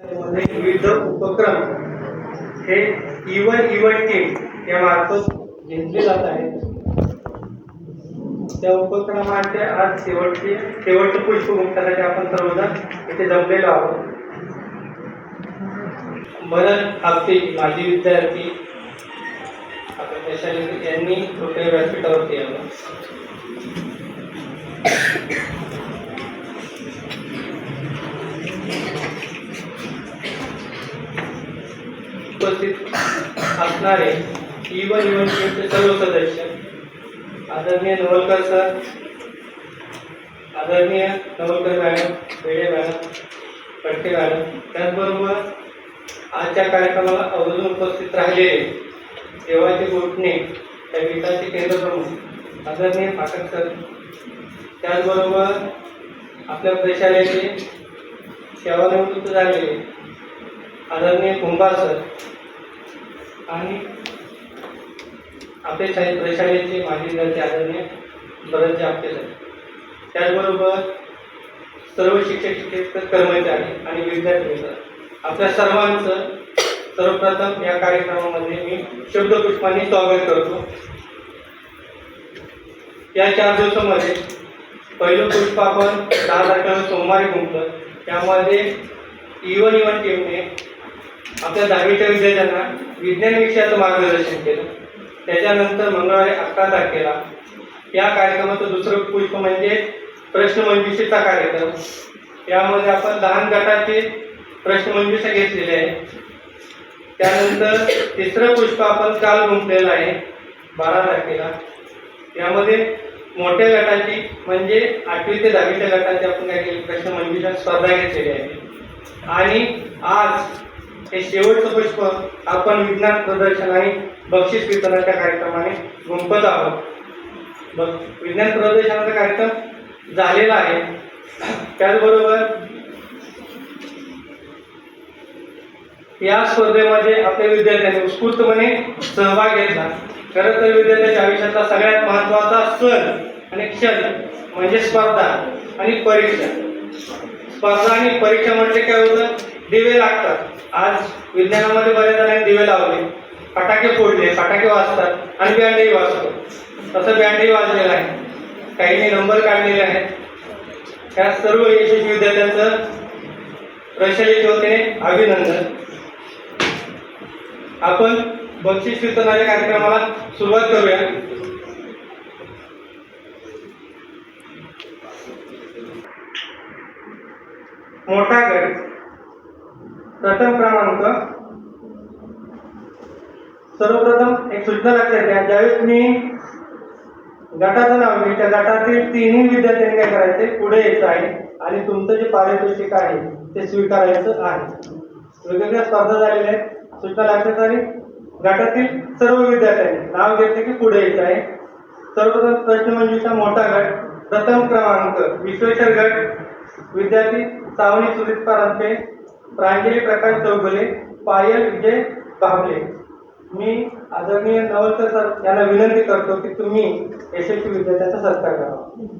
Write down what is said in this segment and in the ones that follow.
विविध उपक्रम हे इवन इवन टीम या मार्फत घेतले जात आहेत. त्या उपक्रमाचे आज शेवटचे शेवटचे पुष्प मुक्तासाठी आपण सर्वजण इथे जमलेलो आहोत. भरत आपटे माजी विद्यार्थी यांनी कृपया व्यासपीठावरती यावं. उपस्थित असणारे इवन इवन टीमचे सर्व सदस्य आदरणीय नवलकर सर आदरणीय Navalkar madam Vede madam Phadke madam त्याचबरोबर आजच्या कार्यक्रमाला अवजून उपस्थित राहिलेले देवाचे गोठणे त्या गीताचे केंद्रप्रमुख आदरणीय पाठक सर त्याचबरोबर आपल्या प्रशालेचे सेवानिवृत्त झालेले आदरणीय कुंभार सर आणि आपले शाळे प्रशालेचे माजी विद्यार्थी आदरणीय भरतजी आपले सर. त्याचबरोबर सर्व शिक्षक शिक्षक कर्मचारी आणि विद्यार्थी मित्र. आपल्या सर्वांचं सर्वप्रथम या कार्यक्रमामध्ये मी शब्दपुष्पाने स्वागत करतो. या चार दिवसामध्ये पहिलं पुष्प आपण दहा तारखेला सोमवारी गुंतलं त्यामध्ये इवन इवन टीमने आपल्या दहावीच्या विद्यार्थ्यांना विज्ञान विषयाचं मार्गदर्शन केलं. त्याच्यानंतर मंगळवारी अकरा तारखेला या कार्यक्रमाचं दुसरं पुष्प म्हणजे प्रश्नमंजुषेचा कार्यक्रम. यामध्ये आपण लहान गटाचे प्रश्नमंजुषा घेतलेले आहे त्यानंतर तिसरं पुष्प आपण काल गुंतलेलं आहे बारा तारखेला. यामध्ये मोठ्या गटाची म्हणजे आठवी ते दहावीच्या गटाची आपण काय केली? प्रश्नमंजुषा स्पर्धा घेतलेली आहे. आणि आज हे शेवटचं पुष्प आपण विज्ञान प्रदर्शन आणि बक्षीस वितरणाच्या कार्यक्रमाने गुंपत आहोत. बघ विज्ञान प्रदर्शनाचा कार्यक्रम झालेला आहे. त्याचबरोबर या स्पर्धेमध्ये आपल्या विद्यार्थ्यांनी उत्स्फूर्तपणे सहभाग घेतला. खरं तर विद्यार्थ्यांच्या आयुष्यातला सगळ्यात महत्त्वाचा सण आणि क्षण म्हणजे स्पर्धा आणि परीक्षा. स्पर्धा आणि परीक्षा म्हटले काय होतं? दिवे लागतात. आज विज्ञानामध्ये बऱ्याच जणांनी दिवे लावले. फटाके फोडले फटाके वाजतात आणि बँडही वाजतो. तसं बँडही वाजलेलं आहे. काहींनी नंबर काढलेले आहेत. त्या सर्व यशस्वी विद्यार्थ्यांचं प्रशालेच्या होते. अभिनंदन. आपण बक्षीस वितरणाच्या कार्यक्रमाला सुरुवात करूया. मोठा गट. प्रथम क्रमांक. सर्वप्रथम एक सूचना लक्षात घ्या. ज्यावेळेस मी गटाचं नाव मी त्या गटातील तिन्ही विद्यार्थ्यांनी काय करायचे? पुढे यायचं आहे आणि तुमचं जे पारितोषिक आहे ते स्वीकारायचं आहे. वेगवेगळ्या स्पर्धा झालेल्या आहेत. सूचना लक्षात आली? गटातील सर्व विद्यार्थ्यांनी नाव घेतले की पुढे यायचं आहे. सर्वप्रथम प्रश्नमंजुषा मोठा गट. प्रथम क्रमांक विश्वेश्वर गट. विद्यार्थी सावनी सुजित परांपे प्रांजली प्रकाश चौगुले पायल विजय बाबले मी आदरणीय नवलकर सर यांना विनंती करतो की तुम्ही यशस्वी विद्यार्थ्यांचा सत्कार करावा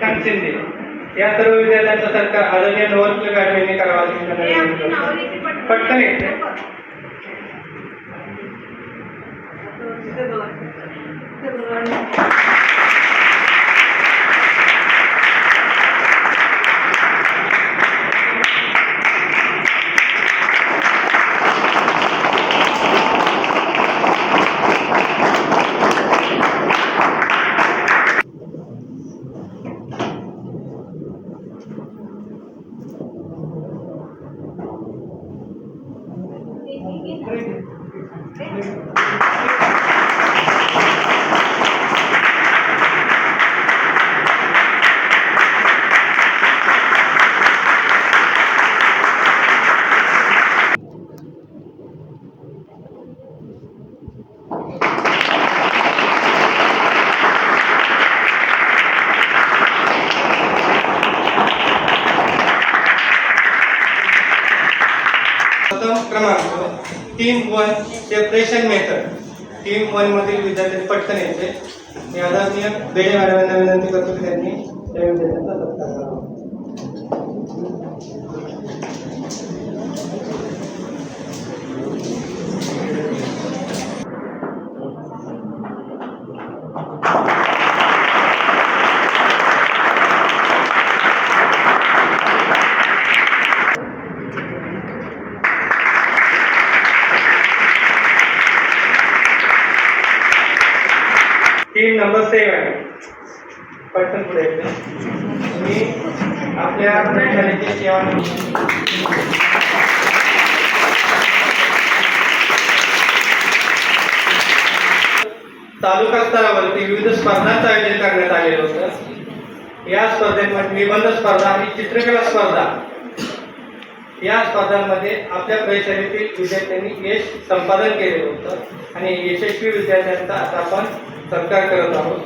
श्रीकांत या सर्व विद्यार्थ्यांचा सरकार आदरणीय नवल गाडवेने करावा पटकन. येते सेपरेशन मेहतर टीम वन मधील विद्यार्थी पटकन येते. मी आदरणीय बेडे मॅडमांना विनंती करतो की त्यांनी त्या विद्यार्थ्यांचा सत्कार करावा टीम नंबर सेवन पटकन पुढे. मी आपल्या प्रशालेची सेवा तालुका स्तरावरती विविध स्पर्धांचं आयोजन करण्यात आलेलं होतं. या स्पर्धेमध्ये निबंध स्पर्धा आणि चित्रकला स्पर्धा. या स्पर्धांमध्ये आपल्या परिषदेतील विद्यार्थ्यांनी यश संपादन केलेलं होतं. आणि यशस्वी विद्यार्थ्यांचा आता आपण सत्कार करत आहोत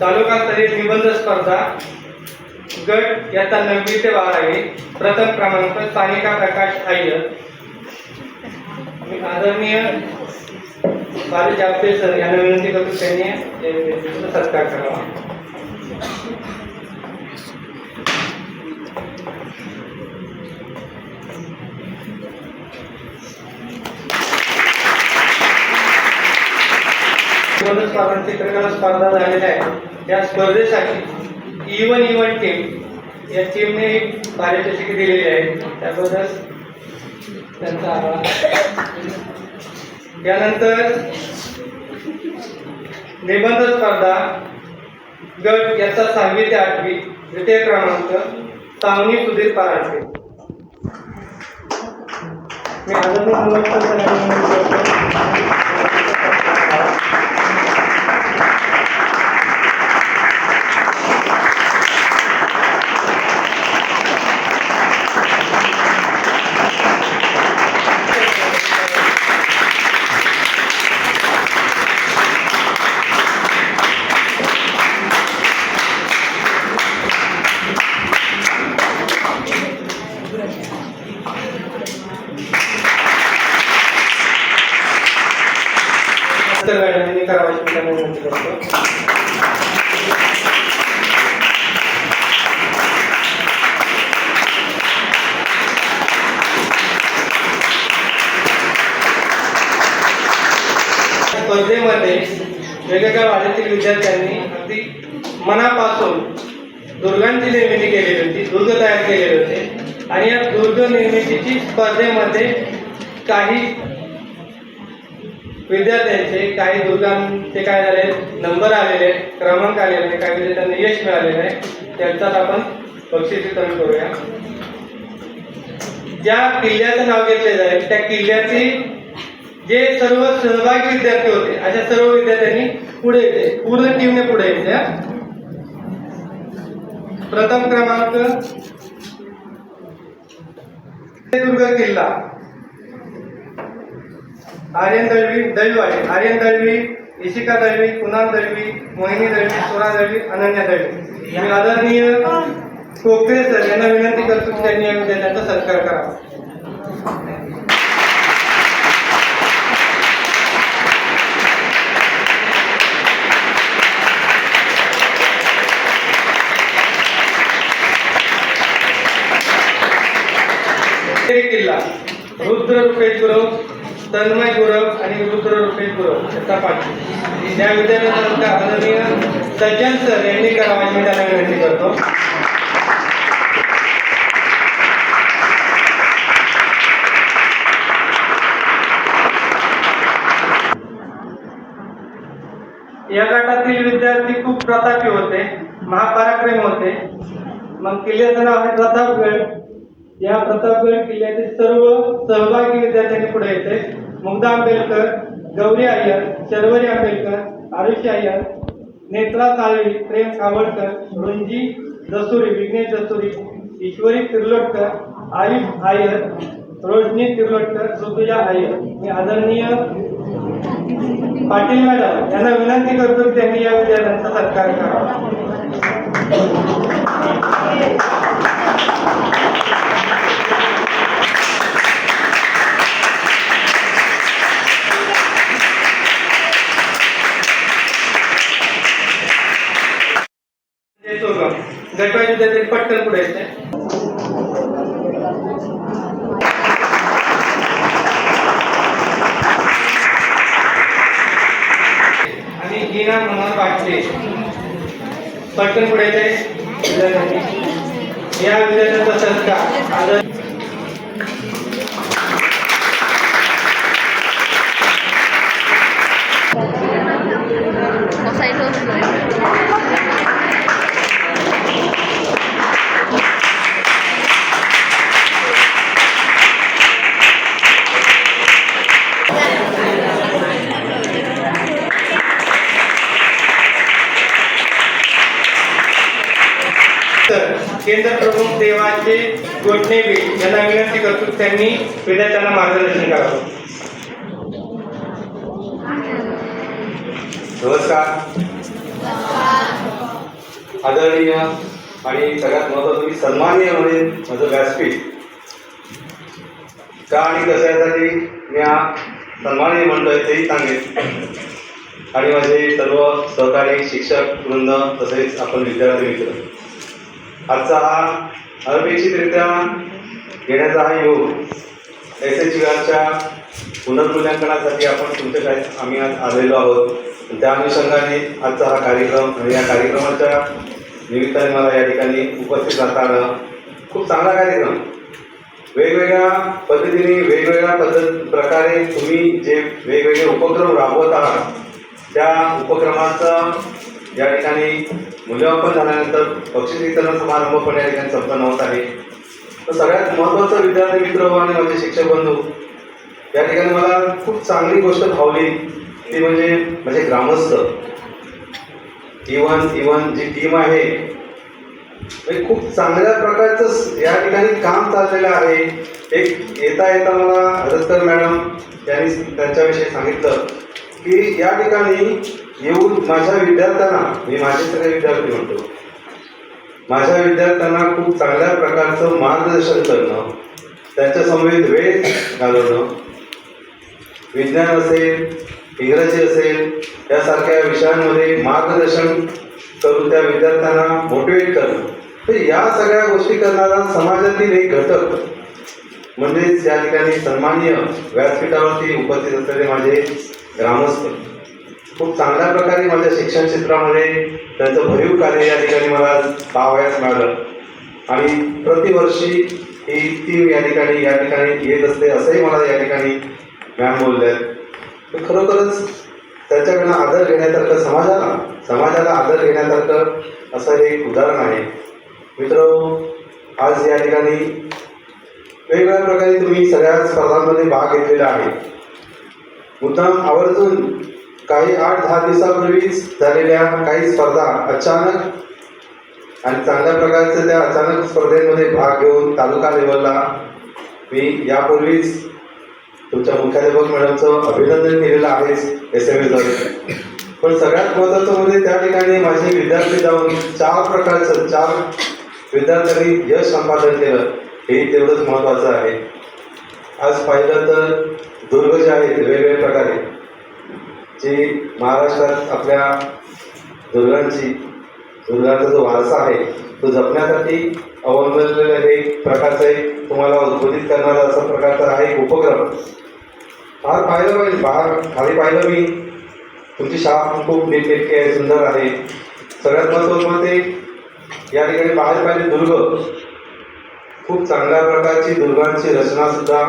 तालुकास्तरीय निबंध स्पर्धा गट याचा नववी ते बारावी प्रथम क्रमांक सानिका प्रकाश अय्यर आदरणीय बाल जापते सर यांना विनंती करतो त्यांनी या सत्कार करावा स्पर्धा चित्रकला स्पर्धा झालेल्या आहेत. त्या स्पर्धेसाठी इवन इवन टीम या टीमने एक पारितोषिके दिलेली आहे त्याबद्दल त्यांचा आभार. त्यानंतर निबंध स्पर्धा गट याचा सहावी ते आठवी द्वितीय क्रमांक सावनी सुधीर परांडे. मी अजून काही ते काय झाले नंबर आलेले आहेत, क्रमांक आलेले आहेत, काही विद्यार्थ्यांना यश मिळालेलं आहे. त्यांचाच आपण बक्षीस वितरण करूया. ज्या किल्ल्याचं नाव घेतले जाईल त्या किल्ल्याचे जे सर्व सहभागी विद्यार्थी होते अशा सर्व विद्यार्थ्यांनी पुढे येते. पूर्ण टीमने पुढे येते प्रथम क्रमांक दुर्ग किल्ला. आर्यन दळवी दळवीवाडे आर्यन दळवी इशिका दळवी कुणाल दळवी मोहिनी दळवी सोना दळवी अनन्या दळवी. मी आदरणीय कोकरे सर यांना विनंती करतो की त्यांनी या विद्यार्थ्यांचा सत्कार करावा किल्ला. रुद्र रुपेश तन्मय गुरव आणि रुद्र रुपेश गुरव याचा पाठी त्या विद्यार्थ्यांचा आदरणीय सज्जन सर यांनी करावा मी त्याला विनंती करतो. या गटातील विद्यार्थी खूप प्रतापी होते महापराक्रम होते. मग किल्ल्याचं नाव आहे प्रतापगड. या प्रतापगड किल्ल्यातील सर्व सहभागी विद्यार्थ्यांनी पुढे येते मुग्धा आंबेडकर गौरी अय्यर शर्वरी आंबेडकर आरुषी अय्यर नेत्रा साळवी प्रेम खावडकर रुंजी जसुरी विघ्नेश जसुरी ईश्वरी तिर्लोटकर आयुष आय्यर रोशनी तिर्लोटकर ऋतुजा आय्यर मी आदरणीय पाटील मॅडम यांना विनंती करतो की त्यांनी या विद्यार्थ्यांचा सत्कार करावा. गटवाईज पटकन पुढे येते. आणि हीना मनोहर पाटले पटकन पुढे येते. विद्यार्थ्यांनी या विद्यार्थ्यांचा सत्कार आदर केंद्र प्रमुख देवाचे गोठणे यांना विनंती करतो त्यांनी विद्यार्थ्यांना मार्गदर्शन करावं. नमस्कार. आदरणीय आणि सगळ्यात महत्वाचं मी सन्माननीय म्हणजे माझं व्यासपीठ. का आणि कशासाठी मी हा सन्माननीय म्हणतोय तेही सांगेन. आणि माझे सर्व सहकारी शिक्षक वृंद तसेच आपण विद्यार्थी मित्र. आजचा हा अनपेक्षितरित्या घेण्याचा हा योग. एस एच आरच्या पुनर्मूल्यांकनासाठी आपण तुमच्या काय आम्ही आज आलेलो आहोत. त्या अनुषंगाने आजचा हा कार्यक्रम आणि या कार्यक्रमाच्या निमित्ताने मला या ठिकाणी उपस्थित राहताना खूप चांगला कार्यक्रम. वेगवेगळ्या पद्धतीने वेगवेगळ्या पद्धत प्रकारे तुम्ही जे वेगवेगळे उपक्रम राबवत आहात त्या उपक्रमाचा या ठिकाणी मूल्यमापन झाल्यानंतर बक्षीस वितरण समारंभ पण या ठिकाणी संपन्न होत आहे. तर सगळ्यात महत्त्वाचं विद्यार्थी मित्र आणि माझे शिक्षक बंधू या ठिकाणी मला खूप चांगली गोष्ट भावली. ती म्हणजे माझे ग्रामस्थ. इवन इवन जी टीम आहे म्हणजे खूप चांगल्या प्रकारचं या ठिकाणी काम चाललेलं आहे. एक येता येता मला रस्कर मॅडम यांनी त्यांच्याविषयी सांगितलं की या ठिकाणी येऊन माझ्या विद्यार्थ्यांना मी माझे सगळे विद्यार्थी म्हणतो माझ्या विद्यार्थ्यांना खूप चांगल्या प्रकारचं मार्गदर्शन करणं त्याच्यासमवेत वेळ घालवणं विज्ञान असेल इंग्रजी असेल यासारख्या विषयांमध्ये मार्गदर्शन करून त्या विद्यार्थ्यांना मोटिवेट करणं. तर या सगळ्या गोष्टी करणारा समाजातील एक घटक म्हणजेच या ठिकाणी सन्माननीय व्यासपीठावरती उपस्थित असलेले माझे ग्रामस्थ. खूप चांगल्या प्रकारे माझ्या शिक्षण क्षेत्रामध्ये त्यांचं भरीव कार्य या ठिकाणी मला पाहावयास मिळालं. आणि प्रतिवर्षी ही टीम या ठिकाणी या ठिकाणी येत असते असंही मला या ठिकाणी मॅम बोलले तर खरोखरच त्यांच्याकडनं आदर घेण्यासारखं समाजाला समाजाला आदर घेण्यासारखं असं एक उदाहरण आहे. मित्र आज या ठिकाणी वेगवेगळ्या प्रकारे तुम्ही सगळ्या स्पर्धांमध्ये भाग घेतलेला आहे. मुद्दाम आवर्जून काही आठ दहा दिवसापूर्वीच झालेल्या काही स्पर्धा अचानक आणि चांगल्या प्रकारच्या त्या अचानक स्पर्धेमध्ये भाग घेऊन तालुका लेवलला मी यापूर्वीच तुमच्या मुख्याध्यापक मॅडमचं अभिनंदन केलेलं आहेच एस एम एचं पण सगळ्यात महत्त्वाचं म्हणजे त्या ठिकाणी माझे विद्यार्थी जाऊन चार प्रकारचं चार विद्यार्थ्यांनी यश संपादन केलं हे तेवढंच महत्त्वाचं आहे. आज पाहिलं तर दुर्ग जे आहेत वेगवेगळ्या प्रकारे जी महाराष्ट्रात आपल्या दुर्गांची दुर्गांचा जो वारसा आहे तो जपण्यासाठी अवलंबलेलं हे प्रकारचं एक तुम्हाला उद्बोधित करणारा असा प्रकारचा हा एक उपक्रम. फार पाहिलं पाहिजे बाहेर खाली पाहिलं मी. तुमची शाळा खूप नीटनेटकी आहे सुंदर आहे. सगळ्यात महत्त्वाचं म्हणजे या ठिकाणी बाहेर पाहिजे दुर्ग. खूप चांगल्या प्रकारची दुर्गांची रचनासुद्धा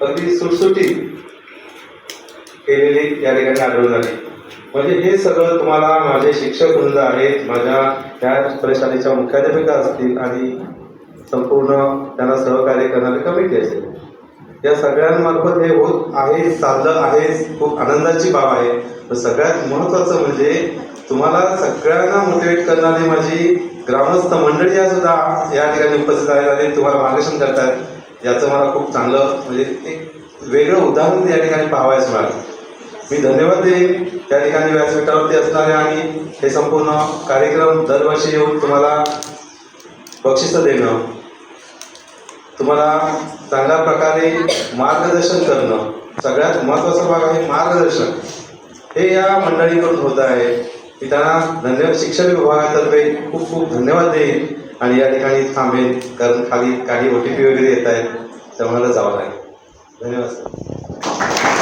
अगदी सुटसुटीत केलेली या ठिकाणी आढळून आली. म्हणजे हे सगळं तुम्हाला माझे शिक्षक वृंद आहेत माझ्या त्या परिषदेच्या मुख्याध्यापिका असतील आणि संपूर्ण त्यांना सहकार्य करणारी कमिटी असेल. या सगळ्यांमार्फत हे होत आहे चाललं आहे खूप आनंदाची बाब आहे. तर सगळ्यात महत्त्वाचं म्हणजे तुम्हाला सगळ्यांना मोटिवेट करणारी माझी ग्रामस्थ मंडळी या सुद्धा या ठिकाणी उपस्थित आहेत आणि तुम्हाला मार्गदर्शन करतात याचं मला खूप चांगलं म्हणजे एक वेगळं उदाहरण या ठिकाणी पाहावयास मिळालं. मी धन्यवाद देईन. त्या ठिकाणी व्यासपीठावरती असणारे आणि हे संपूर्ण कार्यक्रम दरवर्षी येऊन तुम्हाला बक्षिसं देणं तुम्हाला चांगल्या प्रकारे मार्गदर्शन करणं सगळ्यात महत्त्वाचा भाग आहे मार्गदर्शन. हे या मंडळीकडून होत आहे. मी त्यांना धन्यवाद शिक्षण विभागातर्फे खूप खूप धन्यवाद देईन आणि या ठिकाणी थांबेन. कारण खाली काही ओ टी पी वगैरे येत आहेत तर मला जावं लागेल. धन्यवाद सर.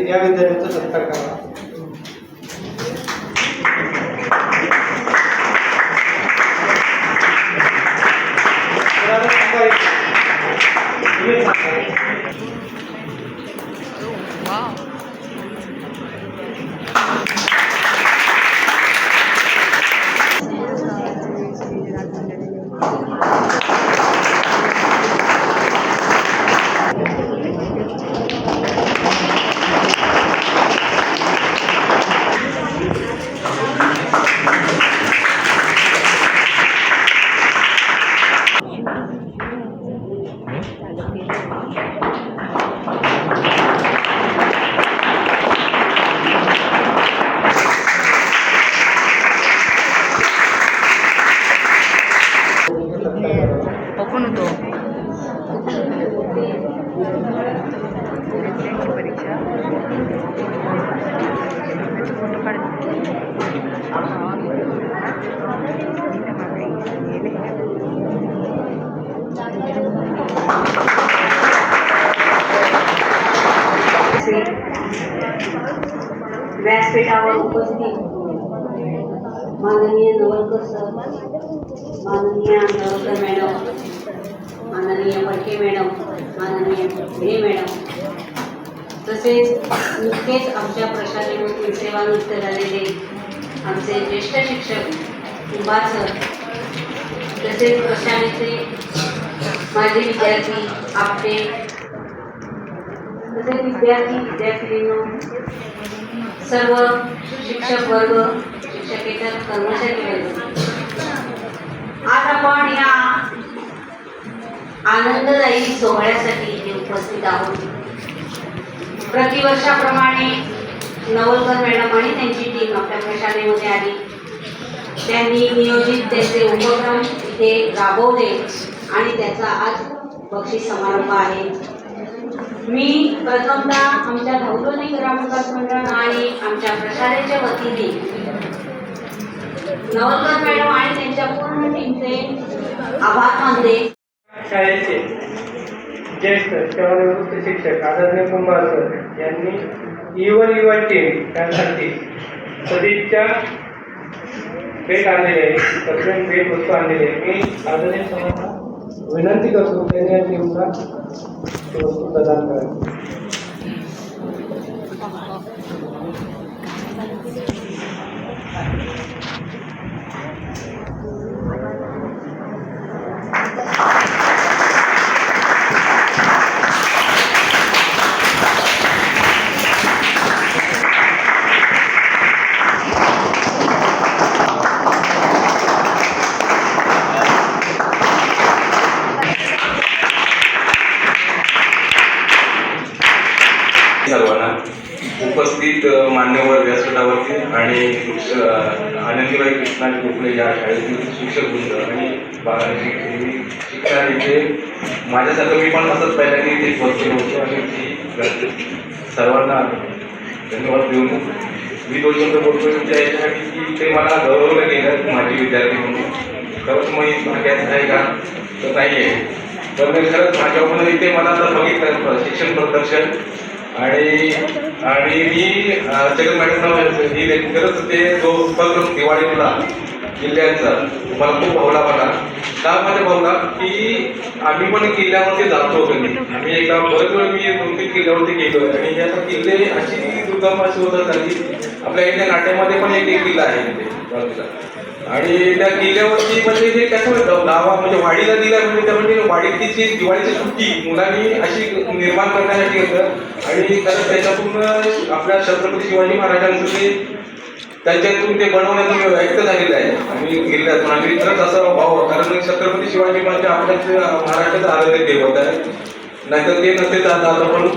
यांनी या विद्यार्थ्यांचा सत्कार कुंभार सर तसेच प्रशालेचे माझे विद्यार्थी आपले तसेच विद्यार्थी विद्यार्थिनींनो सर्व शिक्षक वर्ग शिक्षकेतर कर्मचारी वर्ग आज आपण या आनंददायी सोहळ्यासाठी इथे उपस्थित आहोत. प्रतिवर्षाप्रमाणे नवलकर मॅडम आणि त्यांची टीम आपल्या प्रशालेमध्ये आली. त्यांनी नियोजित त्याचे उपक्रम इथे राबवले आणि त्याचा आज बक्षीस समारंभ आहे. मी प्रथमतः आमच्या धौतोनी ग्रामविकास मंडळ आणि आमच्या प्रशालेच्या वतीने नवलकर मॅडम आणि त्यांच्या पूर्ण टीमचे आभार मानते. शाळेचे ज्येष्ठ सेवानिवृत्त शिक्षक आदरणीय कुंभार सर यांनी इवन युवा टीम त्यासाठी सदिच्छा भेट आणलेले आहे सगळ्यांनी भेट वस्तू आणलेले आहे मी आदरणीय विनंती करतो त्यांनी या टीमला वस्तू प्रदान करावी. मान्यवर व्यासपीठावरती आणि आनंदीबाई कृष्णा गोखले या शाळेतील शिक्षक वृंद आणि बा- शिक्षण इथे माझ्यासारखं मी पण असंच पहिल्यांदा इथे बसलेलो होतो आणि ती सर्वांना धन्यवाद देऊन मी दोन शब्द बोलतो तुमच्या याच्यासाठी की ते मला गौरवलं गेलं माझी विद्यार्थी म्हणून. खरंच मग भाग्यात आहे का? तर नाही आहे. तर मी खरंच माझ्याकडून इथे मला आता बघितलं शिक्षण प्रदर्शन. आणि आणि मी जगन मॅडम नाव ही ले- खरंच ते जो उपक्रम दिवाळीतला किल्ल्यांचा. मला खूप भावला मला का माझ्या भावला की आम्ही पण किल्ल्यावरती जातो कधी. आम्ही एकदा बरेच वेळ मी दोन तीन किल्ल्यावरती गेलो आणि हे आता किल्ले अशी दुर्गम अशी होतात झाली आपल्या इथे नाट्यामध्ये पण एक एक किल्ला आहे. इथे आणि त्या किल्ल्यावरती म्हणजे ते कसं होतं? गावा म्हणजे वाडीला दिला म्हणजे त्या म्हणजे वाडीतली जी दिवाळीची सुट्टी मुलांनी अशी निर्माण करण्यासाठी होतं. आणि कारण त्याच्यातून आपल्या छत्रपती शिवाजी महाराजांचं ते त्याच्यातून ते बनवण्यातून व्यक्त झालेलं आहे. आणि किल्ल्यातून आणि खरंच असं भाव कारण छत्रपती शिवाजी महाराज आपल्याच महाराष्ट्राचं आराध्य देवत आहे. नाहीतर ते नसते तर आता आपण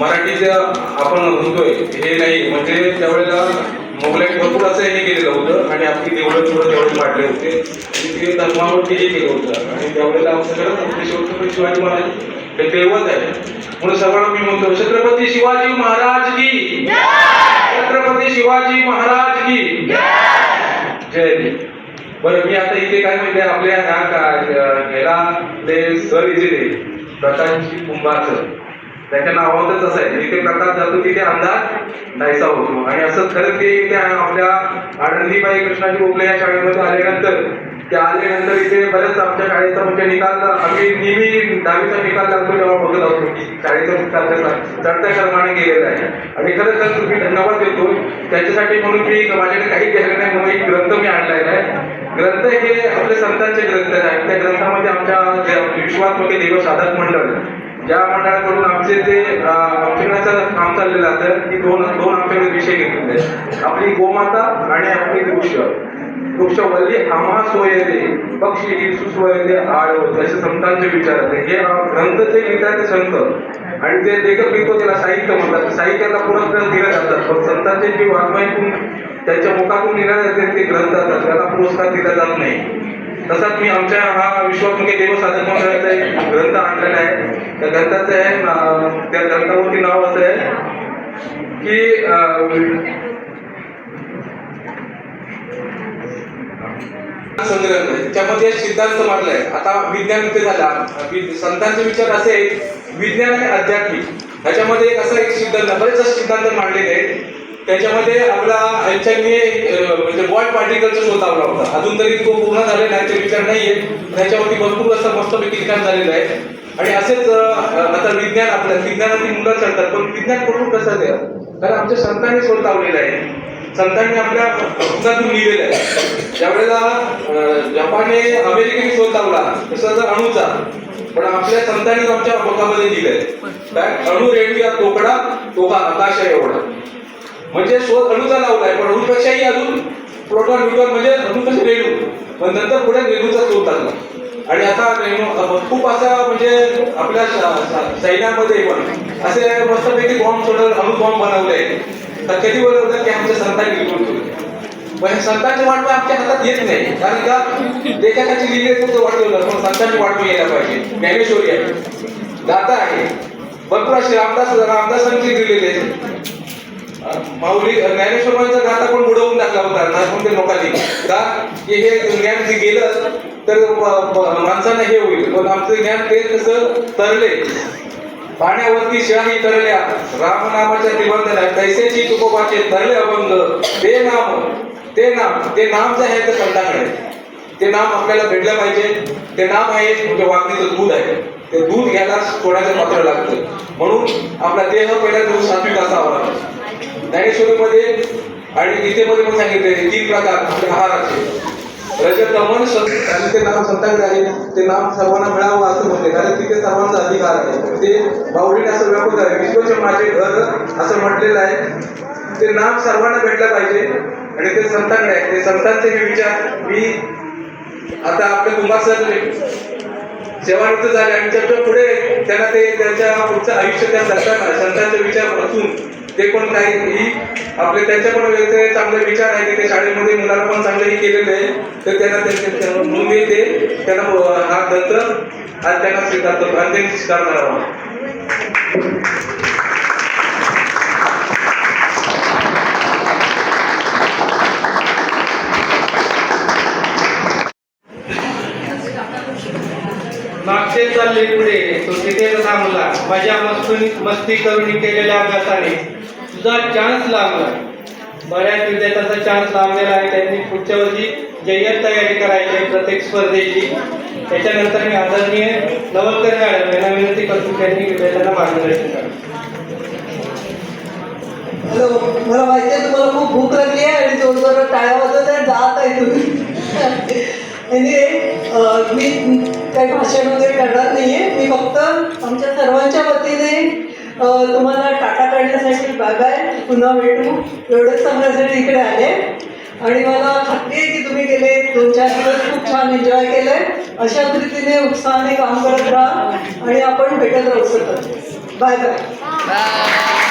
मराठीचं आपण म्हणतोय हे नाही. म्हणजे त्यावेळेला मोगलाईत भरपूर असं हे केलेलं होतं आणि आपली देवळं थोडं तेवढे पाडले होते. तिथे ते धर्मावरती हे केलं होतं. आणि त्यावेळेला आमचं खरंच आपले शिवाजी महाराज हे दैवत आहे म्हणून सर्वांना मी म्हणतो छत्रपती शिवाजी महाराज की छत्रपती शिवाजी महाराज की जय! बरं मी आता इथे काय म्हणते आपल्या ह्या काय ह्याला ते सर इथे प्रकाशजी कुंभारचं त्याच्या नावावरच असं आहे. जिथे प्रकाश जातो तिथे अंधार नाहीसा होतो. आणि असं खरंच ते त्या आपल्या आनंदीबाई कृष्णाजी गोखले या शाळेमध्ये आल्यानंतर ते आल्यानंतर इथे बऱ्याच आमच्या शाळेचा म्हणजे निकाल आम्ही नेहमी दहावीचा निकाल लागतो तेव्हा बघत असतो की शाळेचा निकाल कसा चढत्या क्रमाने गेलेला आहे. आणि खरंच तर तुम्ही धन्यवाद देतो. त्याच्यासाठी म्हणून मी माझ्याकडे काही घ्यायला नाही म्हणून एक ग्रंथ मी आणलेला आहे. ग्रंथ हे आपले संतांचे ग्रंथ आहेत. त्या ग्रंथामध्ये आमच्या विश्वात्मक देव साधक मंडळ ज्या मंडळाकडून आमचे ते अभ्यासाचं काम चाललेलं असतं की दोन दोन आमच्याकडे विषय घेतलेले आपली गोमाता आणि आपली वृक्ष. वृक्ष वल्ली आम्हा सोयरे पक्षी ही सुसोयरे आळवत असे संतांचे विचार आहेत हे ग्रंथ जे लिहितात ते संत. आणि ते लेखक लिहितो त्याला साहित्य म्हणतात. साहित्याला पुरस्कार दिले जातात. पण संतांचे जे वाङ्मयातून त्यांच्या मुखातून निघाले ते ते ग्रंथ असतात त्याला पुरस्कार दिला जात नाही. तसाच मी आमच्या हा विश्वात्मके देव साधक मंडळाचा एक ग्रंथ आणलेला आहे. त्या ग्रंथाचं आहे त्या ग्रंथावरती नाव असं आहे की संग्रह त्यामध्ये सिद्धांत मांडलाय. आता विज्ञान ते झाला. वि- संतांचे विचार असे विज्ञान आणि आध्यात्मिक. ह्याच्यामध्ये एक असा एक सिद्धांत बरेच सिद्धांत मांडलेले आहेत. त्याच्यामध्ये आपला ह्यांच्यानी म्हणजे बॉल पार्टिकलचा शोध लावला होता. अजून तरी तो पूर्ण झालेला नाही ते विचार नाहीये. त्याच्यावरती भरपूर असं मस्तपैकी लिखाण झालेलं आहे. आणि असेच आता विज्ञान आपल्या विज्ञानाची मुलं चालतात पण विज्ञान कुठून कसं द्या कारण आमच्या संतांनी शोध लावलेला आहे. संतांनी आपल्या पुस्तकातून लिहिलेलं आहे. त्यावेळेला अं, जपानने अमेरिकेने शोध लावला तसं तर अणूचा. पण आपल्या संतांनी आमच्या मुखामध्ये लिहिलंय. अणू रेणू या तोकडा तोका आकाश आहे एवढा. म्हणजे शोध अणूचा लावलाय पण अणूपेक्षाही अजून प्रोटॉन न्यूटॉन म्हणजे अणू कसे रेणू? पण नंतर पुढे रेणूचा शोध लागला आणि आता रेणू खूप असा म्हणजे आपल्या सैन्यामध्ये पण असे मस्तपैकी बॉम्ब सोडत अणु बॉम्ब बनवले. तर कधी बनवलं की आमच्या संतांनी लिहून ठेवले पण संतांची संतांचे वाटवे आमच्या हातात येत नाही. कारण का? लेखकाची लिहिले फक्त वाटवलं पण संतांची वाटवे यायला पाहिजे. ज्ञानेश्वरी आहे. दाता आहे. भरपूर असे रामदास रामदासांची दिलेले माऊली ज्ञानेश्वरांचा गाथा पण बुडवून टाकला होता नागपूरच्या लोकांनी का की हे ज्ञान जे गेलं तर माणसांना हे होईल. पण आमचं ज्ञान ते कसं तरले. पाण्यावरती शाही तरल्या. रामनामाच्या निबंधना कैसेची तुकोबाचे तरले अभंग. ते नाम ते नाम ते नाम जे आहे ते संतांकडे. आहे. ते नाम आपल्याला भेटलं पाहिजे. ते नाम आहे म्हणजे वागणीचं दूध आहे. ते दूध घ्यायला सोन्याचं पात्र लागतं म्हणून आपला देह पहिला जो सात्विक असावा. ज्ञानेश्वरीमध्ये आणि गीतेमध्ये पण सांगितले तीन प्रकार आपल्या आहाराचे रजत दमन आणि ते नाम संतांकडे आहे. ते नाम सर्वांना मिळावं असं म्हणते कारण तिथे सर्वांचा अधिकार आहे. ते बावडीने असं व्यापक आहे विश्वचे माझे घर असं म्हटलेलं आहे. ते नाम सर्वांना भेटलं पाहिजे आणि ते संतांकडे आहे. ते संतांचे हे विचार मी आता आपल्या कुमार सर सेवानिवृत्त झाले आणि त्याच्या पुढे त्यांना ते त्यांच्या पुढचं आयुष्य त्या संतांना संतांचे विचार असून ते पण काही आपले त्यांच्या पण वेगळे चांगले विचार आहे की ते शाळेमध्ये मुलांना पण चांगले हे केलेले आहे. तर त्यांना त्यांचे म्हणून मी ते त्यांना हा दत्त आज त्यांना स्वीकारतो करतो आणि असे चालले पुढे तो तिथे थांबला. माझ्या मस्ती मस्ती करून केलेल्या अभ्यासाने तुझा चान्स लागला बऱ्याच विद्यार्थ्यांचा चान्स लांबलेला आहे. त्यांनी पुढच्या वर्षी जय्यत तयारी करायची आहे प्रत्येक स्पर्धेची. त्याच्यानंतर मी आदरणीय नवलकर मॅडम यांना विनंती करतो त्यांनी विद्यार्थ्यांना मार्गदर्शन करा. हॅलो मला माहिती आहे तुम्हाला खूप भूक लागली आहे आणि जोर टाळ्या वाजवत आहे जात आहे तुम्ही. म्हणजे मी काही भाषण वगैरे करणार नाही आहे मी फक्त आमच्या सर्वांच्या वतीने तुम्हाला टाटा काढण्यासाठी बाग आहे. पुन्हा भेटू. एवढंच सांगण्यासाठी इकडे आले. आणि मला खात्री आहे की तुम्ही गेले. दोन चार दिवस खूप छान एन्जॉय केलंय. अशा रीतीने उत्साहाने काम करत राहा. आणि आपण भेटत राहू सतत. बाय बाय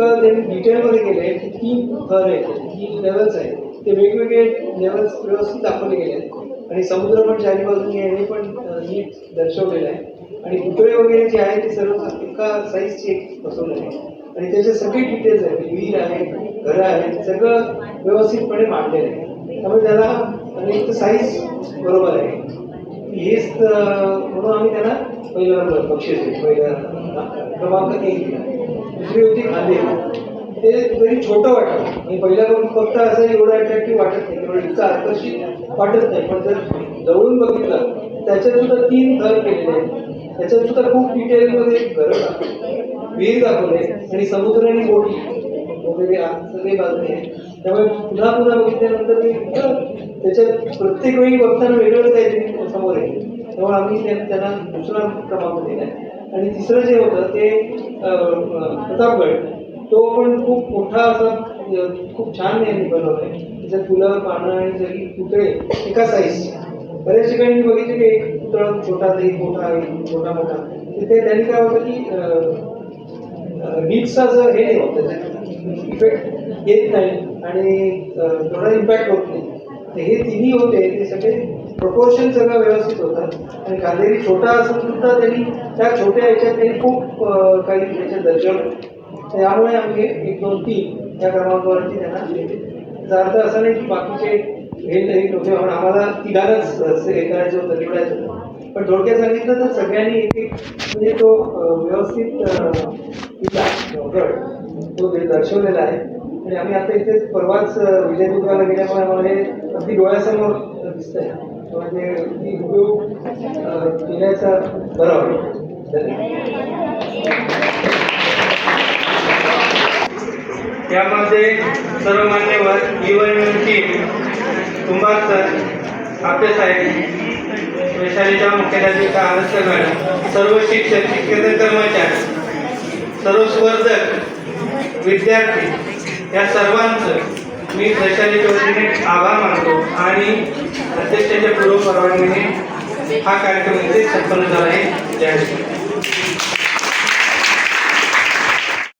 इतकं त्यांनी डिटेलमध्ये गेले आहे की तीन थर आहेत तीन लेवल्स आहेत. ते वेगवेगळे लेवल्स व्यवस्थित दाखवले गेले आहेत. आणि समुद्र पण चारी बाजूने हे पण नीट दर्शवलेलं आहे. आणि पुतळे वगैरे जे आहे ते सर्व एका साईजचे बसवलेले आहे आणि त्याचे सगळे डिटेल्स आहेत म्हणजे विहीर आहे घरं आहेत सगळं व्यवस्थितपणे मांडलेलं आहे. त्यामुळे त्याला आणि एक साईज बरोबर आहे. हेच म्हणून आम्ही त्यांना पहिल्या नंबर बक्षीस पहिल्या क्रमांक एक दिला. दुसरी होती खांदे ते जरी छोटं वाटतं आणि पहिल्या करून फक्त असं एवढं अट्रॅक्टिव्ह वाटत नाही इतकं आकर्षित वाटत नाही. पण जर जवळून बघितलं त्याच्यात सुद्धा तीन थर केलेले आहेत. त्याच्यात सुद्धा खूप डिटेलमध्ये घरं दाखवले विहीर दाखवले आणि समुद्र आणि बोटी वगैरे आ- सगळे बाजूने आहे. त्यामुळे पुन्हा पुन्हा बघितल्यानंतर ते त्याच्यात प्रत्येक वेळी बघताना वेगळंच काहीतरी समोर आहे त्यामुळे आम्ही त्या- त्यांना दुसरा क्रमांक दिला आहे आणि तिसरं जे होतं ते प्रतापगड. तो पण खूप मोठा असा खूप छान यांनी बनवला आहे त्याच्यात फुलं पानं आणि सगळी पुतळे एका साईजचे बऱ्याच ठिकाणी मी बघितले की एक पुतळा छोटा ते मोठा एक मोठा मोठा. तिथे त्यांनी काय होतं की नीटचा जर हे नाही होत त्याच्यात इफेक्ट येत नाही आणि थोडा इम्पॅक्ट होत नाही. तर हे तिन्ही होते ते सगळे प्रपोर्शन सगळं व्यवस्थित होतं. आणि कांदेरी छोटा असून सुद्धा त्यांनी त्या छोट्या याच्यात त्यांनी खूप काही त्याच्यात दर्शवलं त्यामुळे आम्ही एक दोन तीन या क्रमांकावरती त्यांना दिले. त्याचा अर्थ असा नाही की बाकीचे हे तरी नव्हते पण आम्हाला तिघांनाच हे करायचं होतं निवडायचं होतं. पण थोडक्यात सांगितलं तर सगळ्यांनी एक एक म्हणजे तो व्यवस्थित तो दर्शवलेला आहे. आणि आम्ही आता इथे परवाच विजयदुर्गाला गेल्यामुळे आम्हाला हे अगदी डोळ्यासमोर दिसतंय. म्हणजे ती केल्याचा बरं यामध्ये सर्व मान्यवर इवन कुंभार सर आपले साहेब वैशालीच्या मुख्याध्यापिका आनंद मॅडम सर्व शिक्षक शिक्षण कर्मचारी सर्व स्पर्धक विद्यार्थी या सर्वांचं मी वैशालीच्या वतीने आभार मानतो आणि अध्यक्षाच्या पूर्व परवानगीने हा कार्यक्रम इथे संपन्न झाला आहे. जय